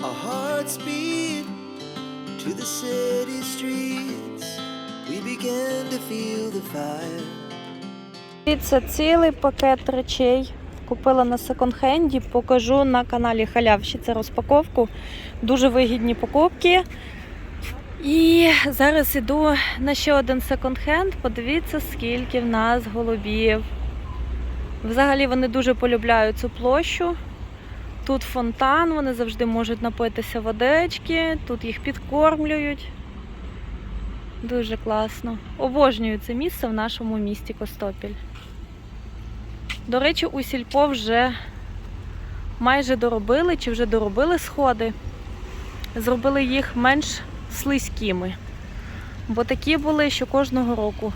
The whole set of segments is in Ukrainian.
Our hearts beat to the city streets. We began to feel the fire. Це цілий пакет речей. Купила на секонд-хенді, покажу на каналі Халявщі. Це розпаковку. Дуже вигідні покупки. І зараз іду на ще один секонд-хенд. Подивіться, скільки в нас голубів. Взагалі вони дуже полюбляють цю площу. Тут фонтан, вони завжди можуть напитися водички, тут їх підкормлюють. Дуже класно. Обожнюю це місце в нашому місті Костопіль. До речі, у сільпо вже майже доробили чи вже доробили сходи. Зробили їх менш слизькими. Бо такі були, що кожного року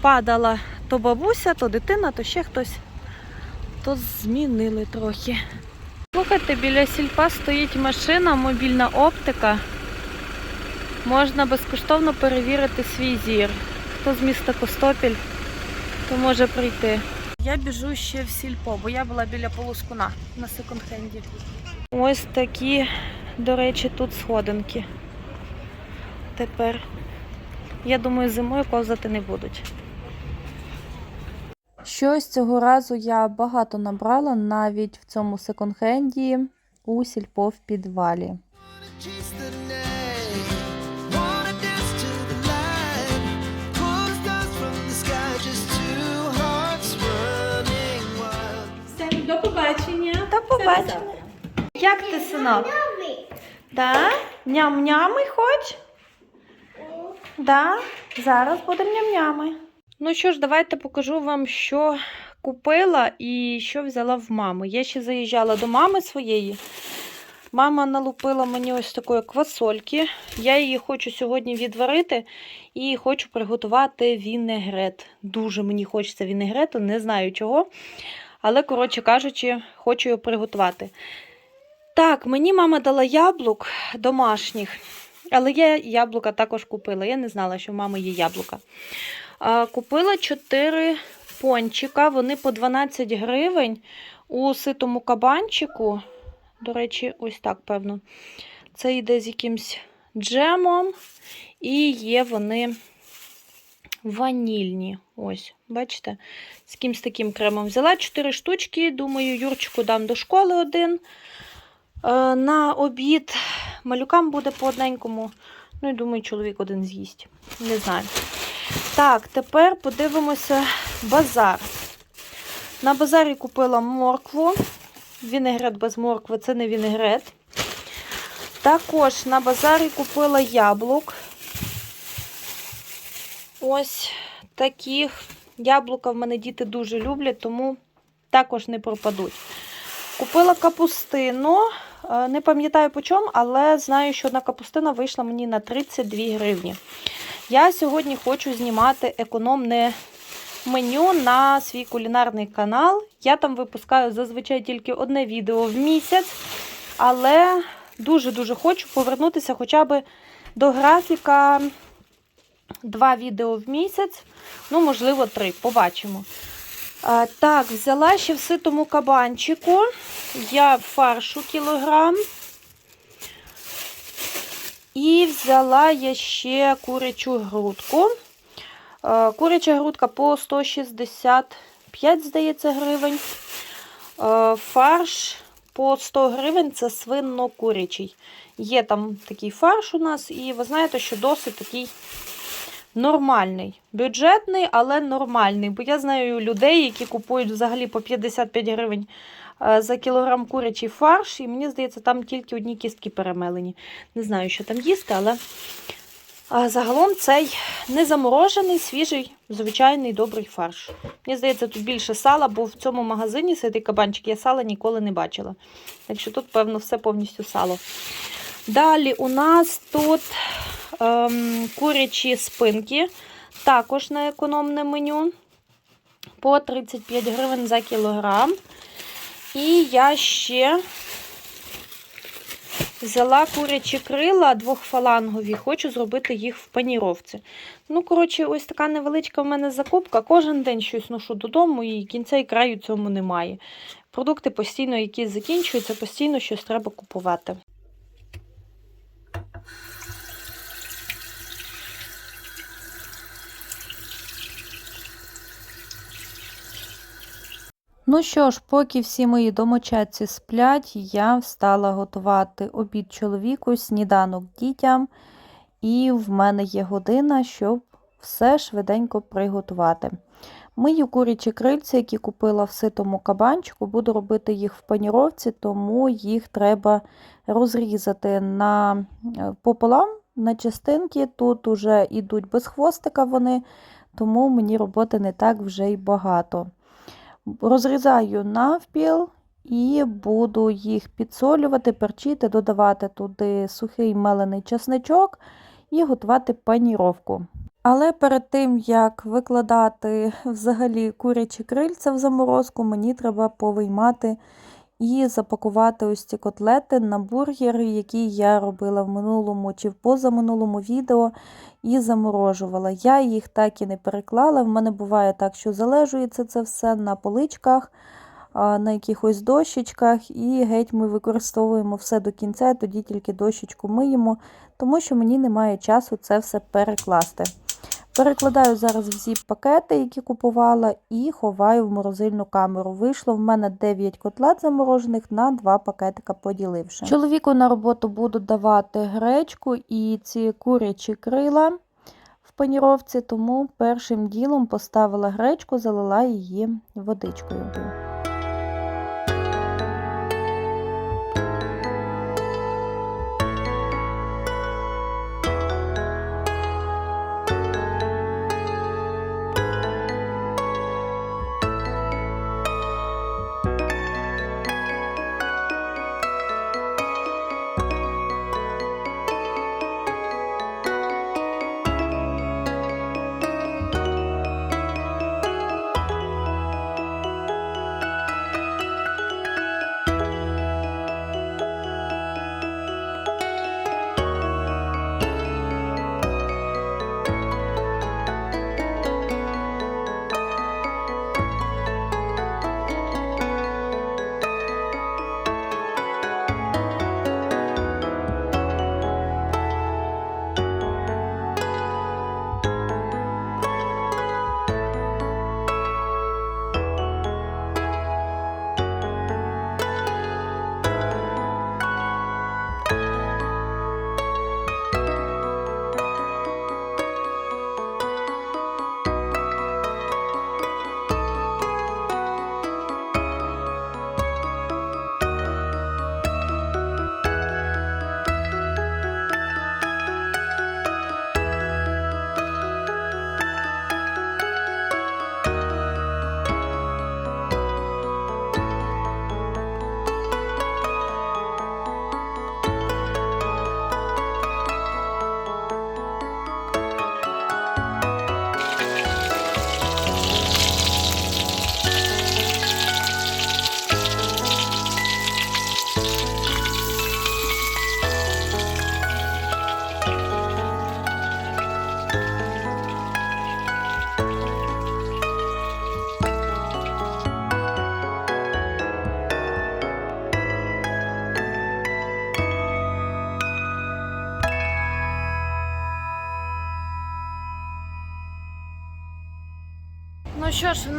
падала то бабуся, то дитина, то ще хтось. То змінили трохи. Слухайте, біля сільпа стоїть машина, мобільна оптика. Можна безкоштовно перевірити свій зір. Хто з міста Костопіль, то може прийти. Я біжу ще в сільпо, бо я була біля полускуна на секонд-хенді. Ось такі, до речі, тут сходинки. Тепер. Я думаю, зимою ковзати не будуть. Щось цього разу я багато набрала навіть в цьому секонд-хенді у сільпо в підвалі. До побачення. До побачення. Як ти, синок? Да? Ням-нями хоч? Да? Зараз будемо ням-нями. Ну що ж, давайте покажу вам, що купила і що взяла в мами. Я ще заїжджала до мами своєї. Мама налупила мені ось такої квасольки. Я її хочу сьогодні відварити і хочу приготувати вінегрет. Дуже мені хочеться вінегрету, не знаю чого. Але, коротше кажучи, хочу його приготувати. Так, мені мама дала яблук домашніх, але я яблука також купила. Я не знала, що в мами є яблука. Купила 4 пончика, вони по 12 гривень у ситому кабанчику. До речі, ось так, певно. Це йде з якимсь джемом, і є вони ванільні. Ось, бачите, з якимсь таким кремом. Взяла 4 штучки, думаю, Юрчику дам до школи один. Е, На обід малюкам буде по одненькому. Ну і думаю, чоловік один з'їсть. Не знаю. Так, тепер подивимося базар. На базарі купила моркву. Вінегрет без моркви це не вінегрет. Також на базарі купила яблук. Ось таких. Яблука в мене діти дуже люблять, тому також не пропадуть. Купила капустину. Е, Не пам'ятаю по чому, але знаю, що одна капустина вийшла мені на 32 гривні. Я сьогодні хочу знімати економне меню на свій кулінарний канал. Я там випускаю зазвичай тільки одне відео в місяць, але дуже-дуже хочу повернутися хоча б до графіка два відео в місяць, ну, можливо, три. Побачимо. Так, взяла ще в ситому кабанчику. Я фаршу кілограм. І взяла я ще курячу грудку. Куряча грудка по 165, здається, гривень. Фарш по 100 гривень це свинно-курячий. Є там такий фарш у нас, і ви знаєте, що досить такий нормальний. Бюджетний, але нормальний. Бо я знаю людей, які купують взагалі по 55 гривень е, за кілограм курячий фарш, і мені здається, там тільки одні кістки перемелені. Не знаю, що там їсти, але загалом цей не заморожений, свіжий, звичайний добрий фарш. Мені здається, тут більше сала, бо в цьому магазині ситий кабанчик я сала ніколи не бачила. Так що тут, певно, все повністю сало. Далі у нас тут курячі спинки, також на економне меню по 35 гривень за кілограм. І я ще взяла курячі крила двохфалангові, хочу зробити їх в паніровці. Ну, коротше, ось така невеличка в мене закупка. Кожен день щось ношу додому, і кінця і краю цьому немає. Продукти постійно якісь закінчуються, постійно щось треба купувати. Ну що ж, поки всі мої домочадці сплять, я встала готувати обід чоловіку, сніданок дітям, і в мене є година, щоб все швиденько приготувати. Мию курячі крильці, які купила в ситому кабанчику, буду робити їх в паніровці, тому їх треба розрізати на е, пополам на частинки. Тут уже йдуть без хвостика вони, тому мені роботи не так вже й багато. Розрізаю навпіл і буду їх підсолювати, перчити, додавати туди сухий мелений чесничок і готувати паніровку. Але перед тим, як викладати взагалі курячі крильця в заморозку, мені треба повиймати і запакувати ось ці котлети на бургери, які я робила в минулому чи в позаминулому відео і заморожувала. Я їх так і не переклала. В мене буває так, що залежується це все на поличках, на якихось дощечках, і геть ми використовуємо все до кінця, тоді тільки дощечку миємо, тому що мені немає часу це все перекласти. Перекладаю зараз в зіп пакети, які купувала, і ховаю в морозильну камеру. Вийшло в мене 9 котлет заморожених на 2 пакетика поділивши. Чоловіку на роботу буду давати гречку і ці курячі крила в паніровці, тому першим ділом поставила гречку, залила її водичкою.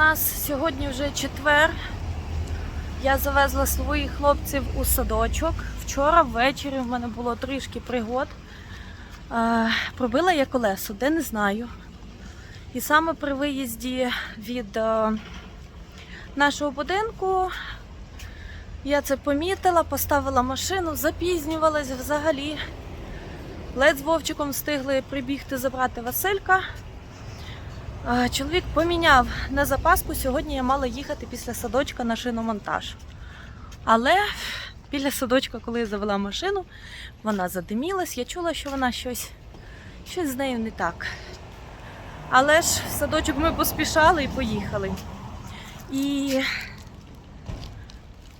Нас сьогодні вже четвер. Я завезла своїх хлопців у садочок. Вчора ввечері в мене було трішки пригод. Е, пробила я колесо, де не знаю. І саме при виїзді від е, нашого будинку я це помітила, поставила машину, запізнювалась взагалі. Ледь з Вовчиком встигли прибігти забрати Василька. Чоловік поміняв на запаску. Сьогодні я мала їхати після садочка на шиномонтаж. Але біля садочка, коли я завела машину, вона задимілась. Я чула, що вона щось, щось з нею не так. Але ж в садочок ми поспішали і поїхали. І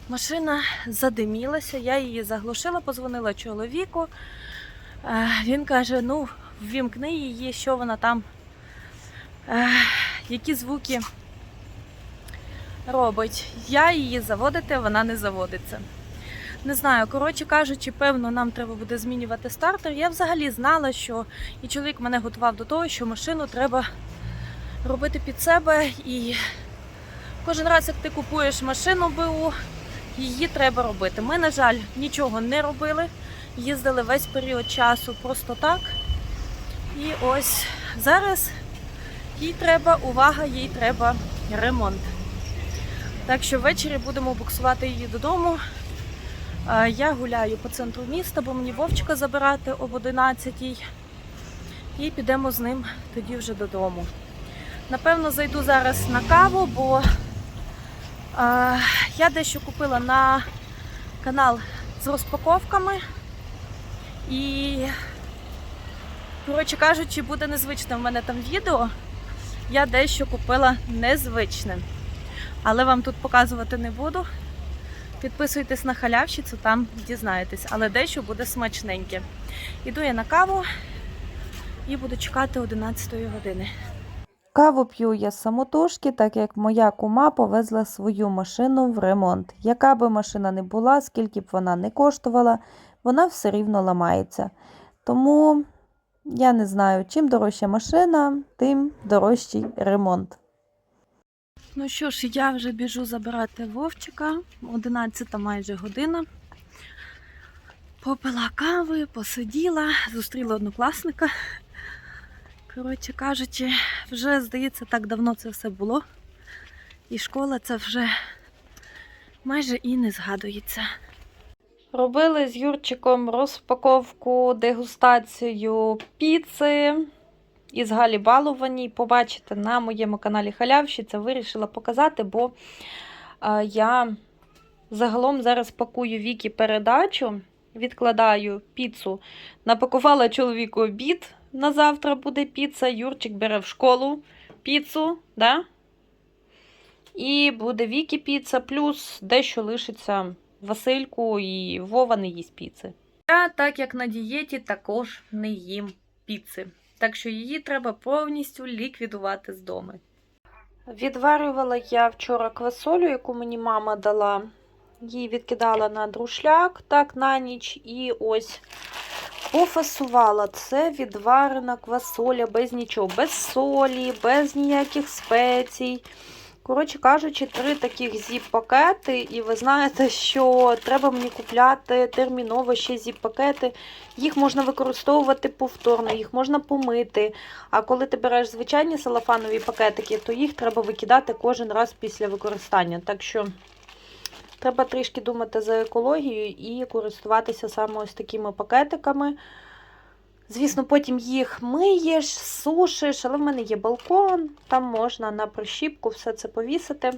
машина задимілася, я її заглушила, позвонила чоловіку. Е, Він каже: ну, ввімкни її, що вона там які звуки робить. Я її заводити, вона не заводиться. Не знаю, коротше кажучи, певно, нам треба буде змінювати стартер. Я взагалі знала, що і чоловік мене готував до того, що машину треба робити під себе і Кожен раз, як ти купуєш машину БУ, її треба робити. Ми, на жаль, нічого не робили. Їздили весь період часу просто так. І ось зараз їй треба увага, їй треба ремонт. Так що ввечері будемо буксувати її додому. Я гуляю по центру міста, бо мені Вовчика забирати об 11 І підемо з ним тоді вже додому. Напевно, зайду зараз на каву, бо е, я дещо купила на канал з розпаковками. І, коротше кажучи, буде незвичне в мене там відео. Я дещо купила незвичне. Але вам тут показувати не буду. Підписуйтесь на халявщицю, там дізнаєтесь, але дещо буде смачненьке. Іду я на каву і буду чекати 11 години. Каву п'ю я самотужки, так як моя кума повезла свою машину в ремонт. Яка би машина не була, скільки б вона не коштувала, вона все рівно ламається. Тому я не знаю, чим дорожча машина, тим дорожчий ремонт. Ну що ж, я вже біжу забирати Вовчика. 11 майже година. Попила кави, посиділа, зустріла однокласника. Коротше кажучи, вже, здається, так давно це все було. І школа це вже майже і не згадується. Робили з Юрчиком розпаковку, дегустацію піци із Галі Балованій. Побачите на моєму каналі Халявщиця. Вирішила показати, бо е, я загалом зараз пакую Вікі передачу, відкладаю піцу. Напакувала чоловіку обід. На завтра буде піца. Юрчик бере в школу піцу. Да? І буде Вікі піца, плюс дещо лишиться Васильку і Вова не їсть піци. Я, так як на дієті, також не їм піци. Так що її треба повністю ліквідувати з дому. Відварювала я вчора квасолю, яку мені мама дала. Її відкидала на друшляк так на ніч і ось пофасувала. Це відварена квасоля без нічого, без солі, без ніяких спецій. Коротше кажучи, три таких зіп-пакети, і ви знаєте, що треба мені купляти терміново ще зіп-пакети. Їх можна використовувати повторно, їх можна помити. А коли ти береш звичайні салафанові пакетики, то їх треба викидати кожен раз після використання. Так що треба трішки думати за екологію і користуватися саме ось такими пакетиками. Звісно, потім їх миєш, сушиш, але в мене є балкон, там можна на прищіпку все це повісити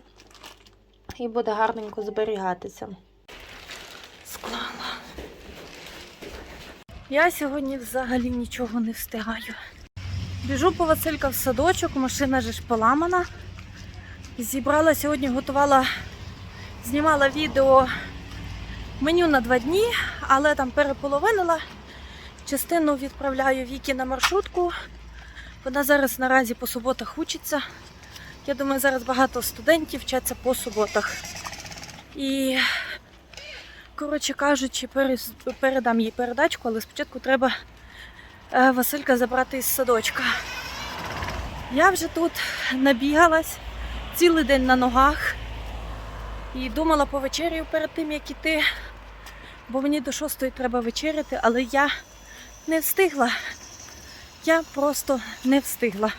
і буде гарненько зберігатися. Склала. Я сьогодні взагалі нічого не встигаю. Біжу по Василька в садочок, машина ж поламана. Зібрала сьогодні, готувала, знімала відео меню на два дні, але там переполовинила. Частину відправляю Вікі на маршрутку. Вона зараз наразі по суботах учиться. Я думаю, зараз багато студентів вчаться по суботах. І, коротше кажучи, передам їй передачку, але спочатку треба е, Василька забрати із садочка. Я вже тут набігалась цілий день на ногах і думала по вечерю перед тим, як іти, бо мені до шостої треба вечеряти, але я не встигла. Я просто не встигла.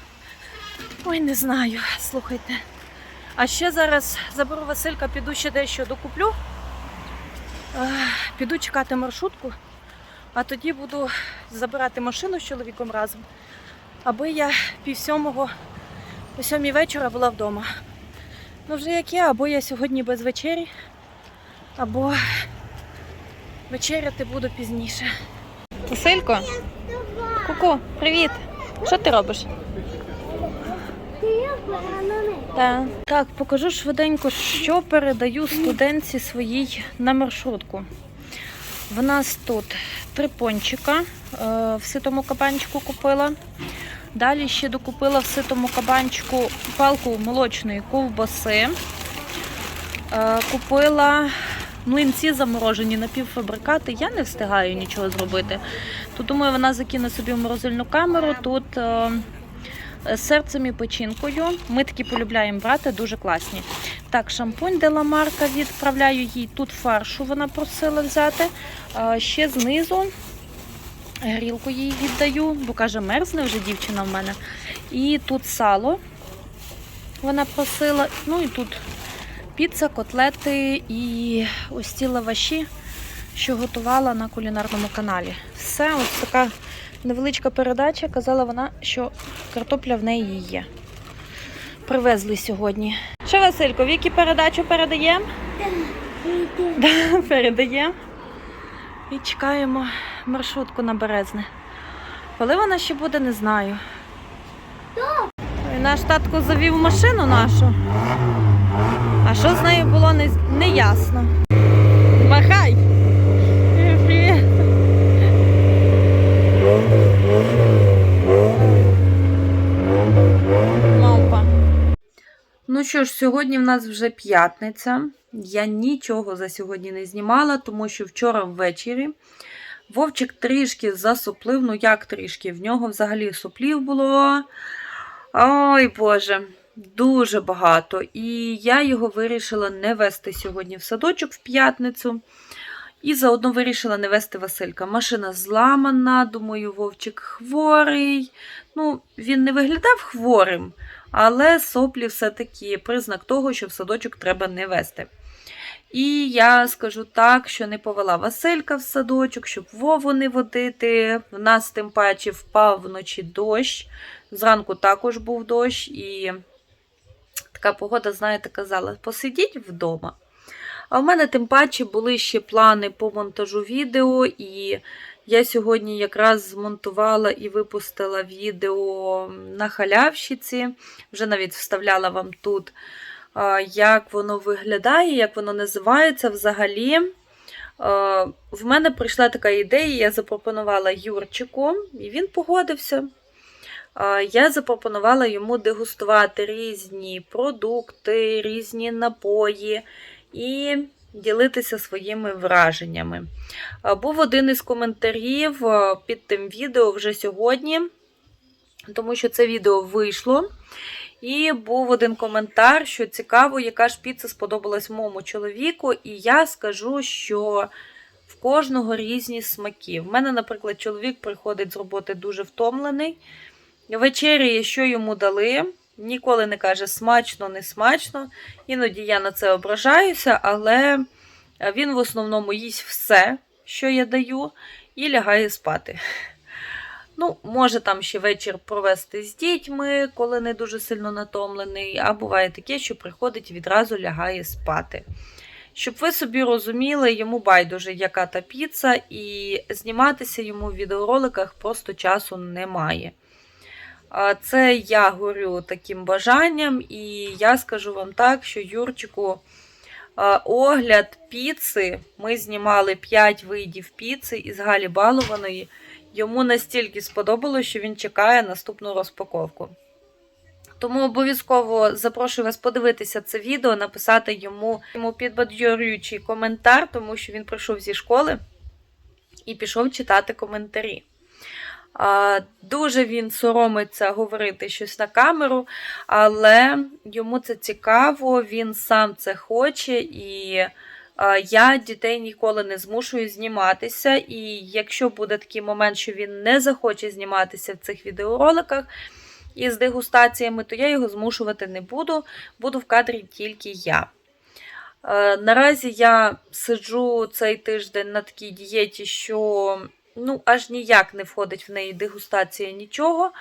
Ой, не знаю, слухайте. А ще зараз заберу Василька, піду ще дещо докуплю. Е, Піду чекати маршрутку, а тоді буду забирати машину з чоловіком разом, аби я пів сьомого, о сьомій вечора була вдома. Ну вже як є, або я сьогодні без вечері, або вечеряти буду пізніше. Василько? Ку-ку, привіт! Що ти робиш? Так. так, покажу швиденько, що передаю студентці своїй на маршрутку. В нас тут три пончика е, в ситому кабанчику купила. Далі ще докупила в ситому кабанчику палку молочної ковбаси. Е, Купила млинці заморожені напівфабрикати. Я не встигаю нічого зробити. Тут, думаю, вона закине собі в морозильну камеру. Тут е, серцем і печінкою. Ми такі полюбляємо брати, дуже класні. Так, шампунь Деламарка відправляю їй. Тут фаршу вона просила взяти. А, ще знизу грілку їй віддаю, бо каже, мерзне вже дівчина в мене. І тут сало вона просила. Ну і тут піца, котлети і ось ці лаваші, що готувала на кулінарному каналі. Все, ось така невеличка передача. Казала вона, що картопля в неї є. Привезли сьогодні. Що, Василько, Вікі передачу передаємо? Да, передаємо. І чекаємо маршрутку на Березне. Коли вона ще буде, не знаю. І наш татко завів машину нашу. А що з нею було, не, не ясно. Махай! Ну що ж, сьогодні в нас вже п'ятниця. Я нічого за сьогодні не знімала, тому що вчора ввечері Вовчик трішки засуплив. Ну як трішки? В нього взагалі суплів було. Ой Боже, дуже багато. І я його вирішила не вести сьогодні в садочок в п'ятницю. І заодно вирішила не вести Василька. Машина зламана, думаю, Вовчик хворий. Ну, він не виглядав хворим, але соплі все-таки признак того, що в садочок треба не вести. І я скажу так, що не повела Василька в садочок, щоб Вову не водити. В нас тим паче впав вночі дощ. Зранку також був дощ, і така погода, знаєте, казала, посидіть вдома. А в мене тим паче були ще плани по монтажу відео, і я сьогодні якраз змонтувала і випустила відео на халявщиці. Вже навіть вставляла вам тут, як воно виглядає, як воно називається взагалі. В мене прийшла така ідея, я запропонувала Юрчику, і він погодився. А, Я запропонувала йому дегустувати різні продукти, різні напої і ділитися своїми враженнями. Був один із коментарів під тим відео вже сьогодні, тому що це відео вийшло. І був один коментар, що цікаво, яка ж піца сподобалась моєму чоловіку. І я скажу, що в кожного різні смаки. В мене, наприклад, чоловік приходить з роботи дуже втомлений. Вечеряє, що йому дали. Ніколи не каже смачно, не смачно. Іноді я на це ображаюся, але він в основному їсть все, що я даю, і лягає спати. Ну, може там ще вечір провести з дітьми, коли не дуже сильно натомлений, а буває таке, що приходить відразу лягає спати. Щоб ви собі розуміли, йому байдуже, яка та піца, і зніматися йому в відеороликах просто часу немає. Це я горю таким бажанням, і я скажу вам так, що Юрчику огляд піци, ми знімали 5 видів піци із Галі Балованої. Йому настільки сподобалось, що він чекає наступну розпаковку. Тому обов'язково запрошую вас подивитися це відео, написати йому, йому підбадьорюючий коментар, тому що він прийшов зі школи і пішов читати коментарі. Дуже він соромиться говорити щось на камеру, але йому це цікаво, він сам це хоче, і я дітей ніколи не змушую зніматися. І якщо буде такий момент, що він не захоче зніматися в цих відеороликах із дегустаціями, то я його змушувати не буду, буду в кадрі тільки я. Е, Наразі я сиджу цей тиждень на такій дієті, що ну, аж ніяк не входить в неї дегустація нічого.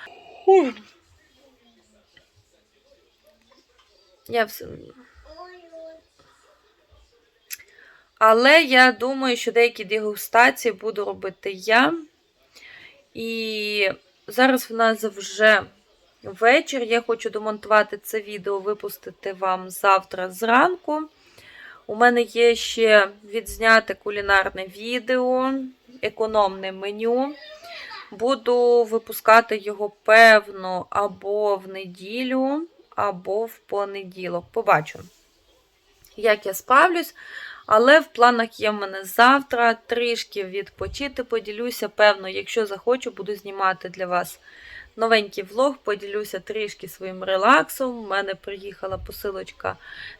Я все... Але я думаю, що деякі дегустації буду робити я. І зараз в нас вже вечір. Я хочу домонтувати це відео, випустити вам завтра зранку. У мене є ще відзняте кулінарне відео, економне меню. Буду випускати його, певно, або в неділю, або в понеділок. Побачу, як я справлюсь. Але в планах є в мене завтра трішки відпочити, поділюся. Певно, якщо захочу, буду знімати для вас новенький влог, поділюся трішки своїм релаксом. У мене приїхала посилочка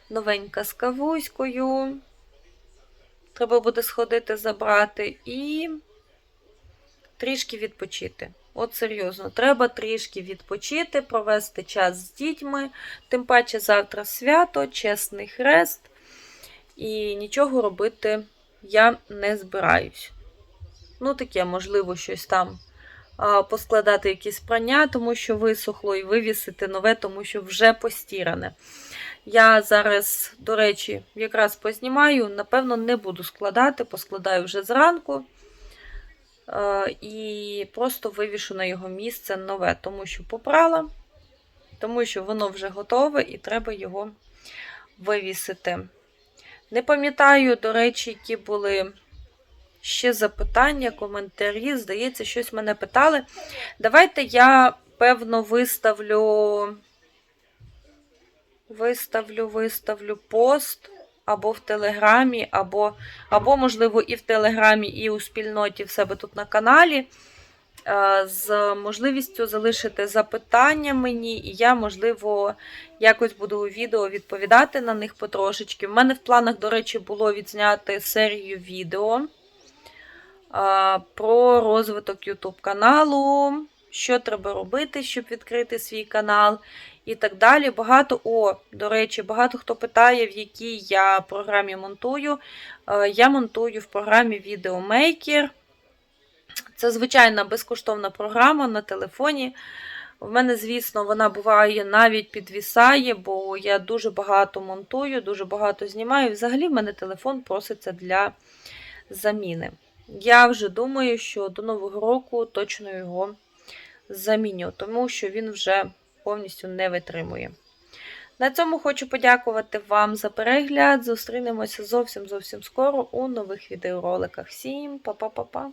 новенька з кавуською. Треба буде сходити забрати і трішки відпочити. От серйозно, треба трішки відпочити, провести час з дітьми. Тим паче завтра свято, чесний хрест. І нічого робити я не збираюсь. Ну, таке, можливо, щось там а, поскладати якісь прання, тому що висохло, і вивісити нове, тому що вже постіране. Я зараз, до речі, якраз познімаю, напевно, не буду складати, поскладаю вже зранку. Е, І просто вивішу на його місце нове, тому що попрала, тому що воно вже готове і треба його вивісити. Не пам'ятаю, до речі, які були ще запитання, коментарі. Здається, щось мене питали. Давайте я, певно, виставлю. Виставлю, виставлю пост або в Телеграмі, або, або, можливо, і в Телеграмі, і у спільноті в себе тут на каналі. е, З можливістю залишити запитання мені, і я, можливо, якось буду у відео відповідати на них потрошечки. В мене в планах, до речі, було відзняти серію відео е, про розвиток YouTube каналу, що треба робити, щоб відкрити свій канал і так далі. Багато, о, до речі, багато хто питає, в якій я програмі монтую. Е, Я монтую в програмі Videomaker. Це звичайна безкоштовна програма на телефоні. В мене, звісно, вона буває навіть підвісає, бо я дуже багато монтую, дуже багато знімаю. Взагалі, в мене телефон проситься для заміни. Я вже думаю, що до Нового року точно його заміню, тому що він вже повністю не витримує. На цьому хочу подякувати вам за перегляд. Зустрінемося зовсім зовсім скоро у нових відеороликах. Всім па-па-па-па!